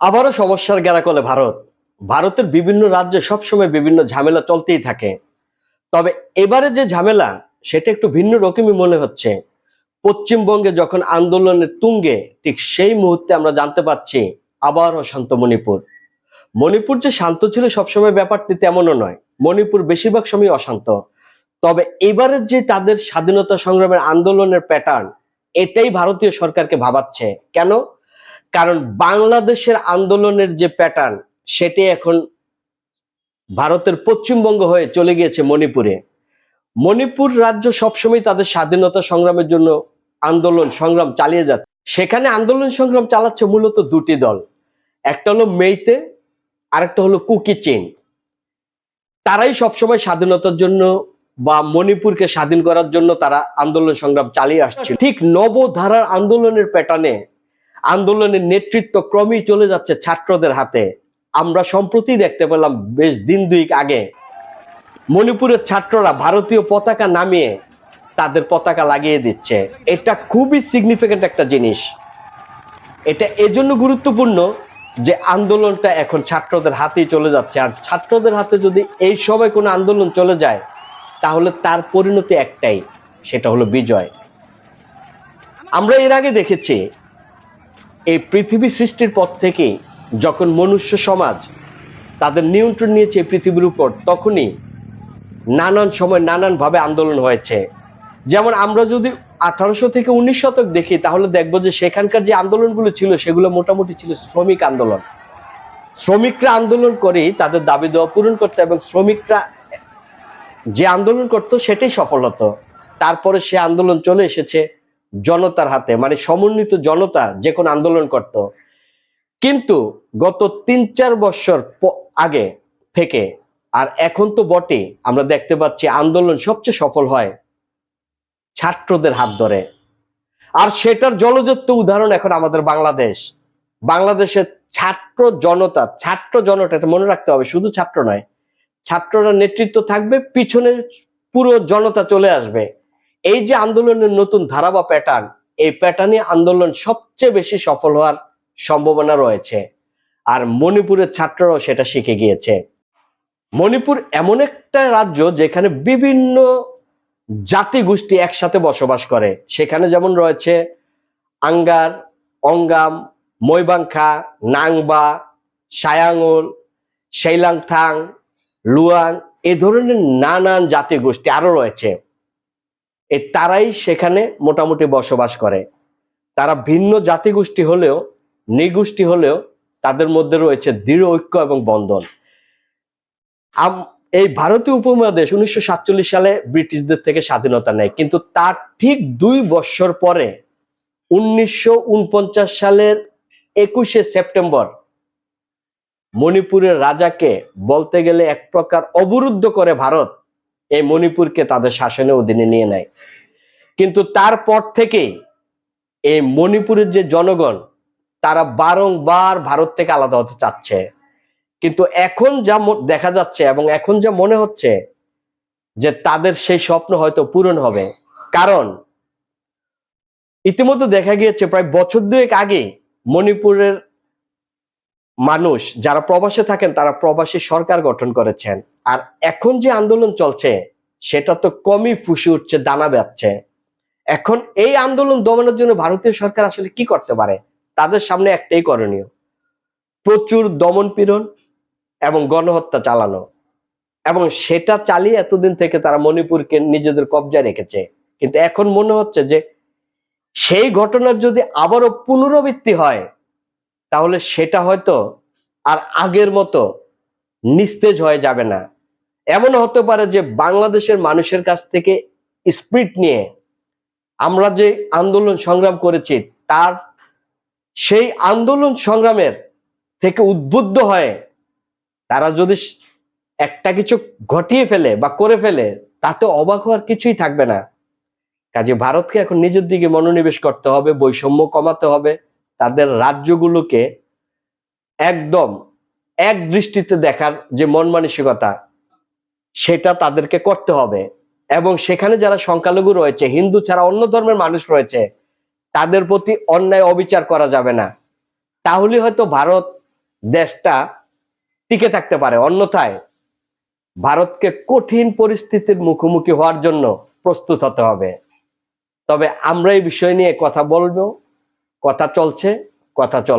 আবারও সমস্যার গেরাকলে ভারত। ভারতের বিভিন্ন রাজ্যে সবসময় বিভিন্ন ঝামেলা চলতেই থাকে। তবে এবারে যে ঝামেলা, সেটা একটু ভিন্ন রকমই মনে হচ্ছে। পশ্চিমবঙ্গে যখন আন্দোলনের তুঙ্গে, ঠিক সেই মুহূর্তে আমরা জানতে পাচ্ছি আবার অশান্ত মণিপুর। মণিপুর যে শান্ত ছিল সবসময় ব্যাপারটি তেমনও নয়। মণিপুর বেশিরভাগ সময় অশান্ত। তবে এবারের যে তাদের স্বাধীনতা সংগ্রামের আন্দোলনের প্যাটার্ন এটাই ভারতীয় সরকারকে ভাবাচ্ছে। কেন? কারণ বাংলাদেশের আন্দোলনের যে প্যাটার্ন সেটি এখন ভারতের পশ্চিমবঙ্গ হয়ে চলে গিয়েছে মণিপুরে। মণিপুর রাজ্য সবসময় তাদের স্বাধীনতা সংগ্রামের জন্য আন্দোলন, সংগ্রাম চালিয়ে যাচ্ছে। সেখানে আন্দোলন, সংগ্রাম চালাচ্ছে মূলত দুটি দল। একটা হলো মেইতে, আরেকটা হলো কুকি চেন তারাই সবসময় স্বাধীনতার জন্য বা মণিপুরকে স্বাধীন করার জন্য তারা আন্দোলন, সংগ্রাম চালিয়ে আসছে। ঠিক নবধারার আন্দোলনের প্যাটার্নে আন্দোলনের নেতৃত্ব ক্রমেই চলে যাচ্ছে ছাত্রদের হাতে। আমরা সম্প্রতি দেখতে পেলাম বেশ দিন দুইক আগে। মণিপুরের ছাত্ররা ভারতীয় পতাকা নামিয়ে তাদের পতাকা লাগিয়ে দিচ্ছে। এটা খুবই সিগনিফিকেন্ট একটা জিনিস। এটা এজন্য গুরুত্বপূর্ণ যে আন্দোলনটা এখন ছাত্রদের হাতেই চলে যাচ্ছে। আর ছাত্রদের হাতে যদি এই সময় কোনো আন্দোলন চলে যায়, তাহলে তার পরিণতি একটাই, সেটা হলো বিজয়। আমরা এর আগে দেখেছি এই পৃথিবী সৃষ্টির পর থেকে যখন মনুষ্য সমাজ তাদের নিয়ন্ত্রণ নিয়েছে পৃথিবীর উপর, তখনই নানান সময় নানানভাবে আন্দোলন হয়েছে। যেমন আমরা যদি আঠারোশো থেকে উনিশ শতক দেখি, তাহলে দেখব যে সেখানকার যে আন্দোলনগুলো ছিল, সেগুলো মোটামুটি ছিল শ্রমিক আন্দোলন। শ্রমিকরা আন্দোলন করেই তাদের দাবি দেওয়া পূরণ করতো এবং শ্রমিকরা যে আন্দোলন করতো, সেটাই সফল হতো। তারপরে সে আন্দোলন চলে এসেছে। জনতার হাতে মানে সমন্বিত জনতা যে কোনো আন্দোলন করত। কিন্তু গত তিন চার বছর আগে থেকে আর এখন তো বটে, আমরা দেখতে পাচ্ছি আন্দোলন সবচেয়ে সফল হয় ছাত্রদের হাত ধরে। আর সেটার জলযুক্ত উদাহরণ এখন আমাদের বাংলাদেশ। বাংলাদেশের ছাত্র জনতা ছাত্র জনতা, এটা মনে রাখতে হবে, শুধু ছাত্র নয়, ছাত্ররা নেতৃত্ব থাকবে, পিছনে পুরো জনতা চলে আসবে। এই যে আন্দোলনের নতুন ধারা বা প্যাটার্ন এই প্যাটার্নে আন্দোলন সবচেয়ে বেশি সফল হওয়ার সম্ভাবনা রয়েছে। আর মণিপুরের ছাত্ররাও সেটা শিখে গিয়েছে। মণিপুর এমন একটা রাজ্য যেখানে বিভিন্ন জাতি গোষ্ঠী একসাথে বসবাস করে। সেখানে যেমন রয়েছে আঙ্গার, অঙ্গাম, মৈবাংখা, নাংবা সায়াঙ্গল শৈলাংথাং লুয়াং, এ ধরনের নানান জাতি গোষ্ঠী আরও রয়েছে। তারাই সেখানে মোটামুটি বসবাস করে। তারা ভিন্ন জাতিগোষ্ঠী হলেও, নৃগোষ্ঠী হলেও তাদের মধ্যে রয়েছে দৃঢ় ঐক্য এবং বন্ধন। এই ভারতীয় উপমহাদেশ উনিশশো সাতচল্লিশ সালে ব্রিটিশদের থেকে স্বাধীনতা নেয়, কিন্তু তার ঠিক দুই বছর পরে উনিশশো উনপঞ্চাশ সালের একুশে সেপ্টেম্বর মণিপুরের রাজাকে বলতে গেলে এক প্রকার অবরুদ্ধ করে ভারত এই মণিপুরকে তাদের শাসনের অধীনে নিয়ে নেয়। কিন্তু তারপর থেকে এই মণিপুরের যে জনগণ, তারা বারংবার ভারত থেকে আলাদা হতে চাচ্ছে। কিন্তু এখন যা দেখা যাচ্ছে এবং এখন যা মনে হচ্ছে যে তাদের সেই স্বপ্ন হয়তো পূরণ হবে। কারণ ইতিমধ্যে দেখা গিয়েছে, প্রায় বছর দুয়েক আগে মণিপুরের মানুষ যারা প্রবাসে থাকেন, তারা প্রবাসী সরকার গঠন করেছেন। আর এখন যে আন্দোলন চলছে, সেটা তো কমই ফুসে উঠছে, দানা বাচ্ছে এখন এই আন্দোলন দমানোর জন্য ভারতীয় সরকার আসলে কি করতে পারে, তাদের সামনে একটাই করণীয়। প্রচুর দমন পীড়ন এবং গণহত্যা চালানো। এবং সেটা চালিয়ে এতদিন থেকে তারা মণিপুরকে নিজেদের কবজায় রেখেছে। কিন্তু এখন মনে হচ্ছে যে, সেই ঘটনার যদি আবারও পুনরাবৃত্তি হয় তাহলে সেটা হয়তো আর আগের মতো নিস্তেজ হয়ে যাবে না। এমন হতে পারে যে বাংলাদেশের মানুষের কাছ থেকে স্পিরিট নিয়ে আমরা যে আন্দোলন সংগ্রাম করেছি, তার সেই আন্দোলন সংগ্রামের থেকে উদ্বুদ্ধ হয়ে তারা যদি একটা কিছু ঘটিয়ে ফেলে বা করে ফেলে, তাতে অবাক হওয়ার কিছুই থাকবে না। কাজে ভারতকে এখন নিজের দিকে মনোনিবেশ করতে হবে, বৈষম্য কমাতে হবে। তাদের রাজ্যগুলোকে একদম এক দৃষ্টিতে দেখার যে মন মানসিকতা, সেটা তাদেরকে করতে হবে। এবং সেখানে যারা সংখ্যালঘু রয়েছে, হিন্দু ছাড়া অন্য ধর্মের মানুষ রয়েছে, তাদের প্রতি অন্যায় অবিচার করা যাবে না। তাহলে হয়তো ভারত দেশটা টিকে থাকতে পারে। অন্যথায় ভারতকে কঠিন পরিস্থিতির মুখোমুখি হওয়ার জন্য প্রস্তুত হতে হবে। তবে আমরা এই বিষয় নিয়ে কথা বলব। কথা চলছে কথা চলবে।